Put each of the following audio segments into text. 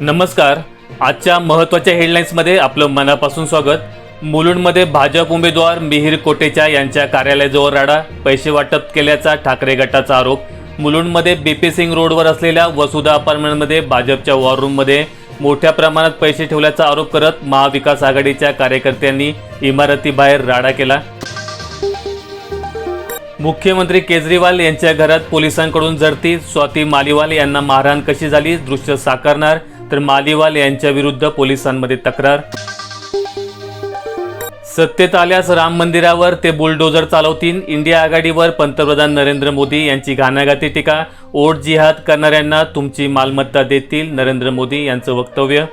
नमस्कार. आजच्या महत्त्वाच्या हेडलाईन्समध्ये आपलं मनापासून स्वागत. मुलुंडमध्ये भाजप उमेदवार मिहीर कोटेचा यांच्या कार्यालयाजवळ राडा पैसे वाटप केल्याचा ठाकरे गटाचा आरोप. मुलुंडमध्ये बीपी सिंग रोडवर असलेल्या वसुधा अपार्टमेंटमध्ये भाजपच्या वॉर रूममध्ये मोठ्या प्रमाणात पैसे ठेवल्याचा आरोप करत महाविकास आघाडीच्या कार्यकर्त्यांनी इमारतीबाहेर राडा केला. मुख्यमंत्री केजरीवाल यांच्या घरात पोलिसांकडून जडती स्वाती मालिवाल यांना मारहाण कशी झाली दृश्य साकारणार तर मालिवाल यांच्या विरुद्ध पोलिसांमध्ये तक्रार. सत्तेत आल्यास राम मंदिरावर ते बुलडोजर चालवतील. इंडिया आघाडीवर पंतप्रधान नरेंद्र मोदी यांची घाणाघाती टीका. ओट जिहाद करणाऱ्यांना तुमची मालमत्ता देतील नरेंद्र मोदी यांचं वक्तव्य.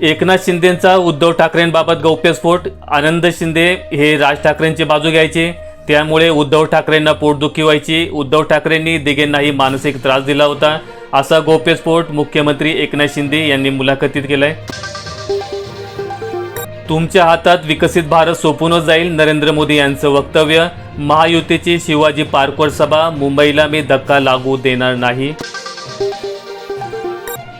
एकनाथ शिंदेचा उद्धव ठाकरेंबाबत गौप्यस्फोट आनंद शिंदे हे राज ठाकरेंची बाजू घ्यायचे. त्यामुळे उद्धव ठाकरेंना पोटदुखी व्हायची. उद्धव ठाकरेंनी दिघेंनाही मानसिक त्रास दिला होता. असा गौप्यस्फोट मुख्यमंत्री एकनाथ शिंदे यांनी मुलाखतीत केलाय. तुमच्या हातात विकसित भारत सोपूनच जाईल नरेंद्र मोदी यांचं वक्तव्य. महायुतीची शिवाजी पार्कवर सभा. मुंबईला मी धक्का लागू देणार नाही.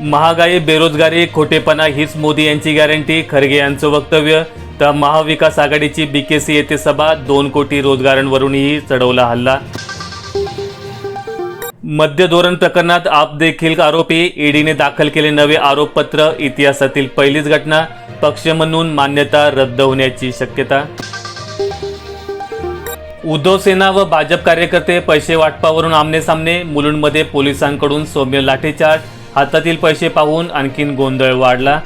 महागाई बेरोजगारी खोटेपणा हीच मोदी यांची गॅरंटी खरगे यांचं वक्तव्य. तर महाविकास आघाडीची बीकेसी येथे सभा दोन कोटी रोजगारांवरूनही चढवला हल्ला. मद्य धोरण प्रकरणात आप देखील आरोपी ईडीने दाखल केले नवे आरोपपत्र इतिहासातील पहिलीच घटना पक्ष म्हणून मान्यता रद्द होण्याची शक्यता. उद्धव सेना व भाजप कार्यकर्ते पैसे वाटपावरून आमने सामने मुलुंडमध्ये पोलिसांकडून सौम्य लाठीचार्ज हातातील पैसे पाहून आणखीन गोंधळ वाढला.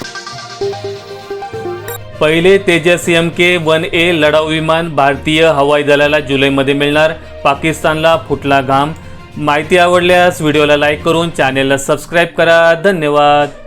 पहिले Tejas M K one A लढाऊ विमान भारतीय हवाई दलाला जुलैमध्ये मिळणार. पाकिस्तानला फुटला घाम. माहिती आवडल्यास व्हिडिओला लाईक करून चॅनेलला सबस्क्राईब करा. धन्यवाद.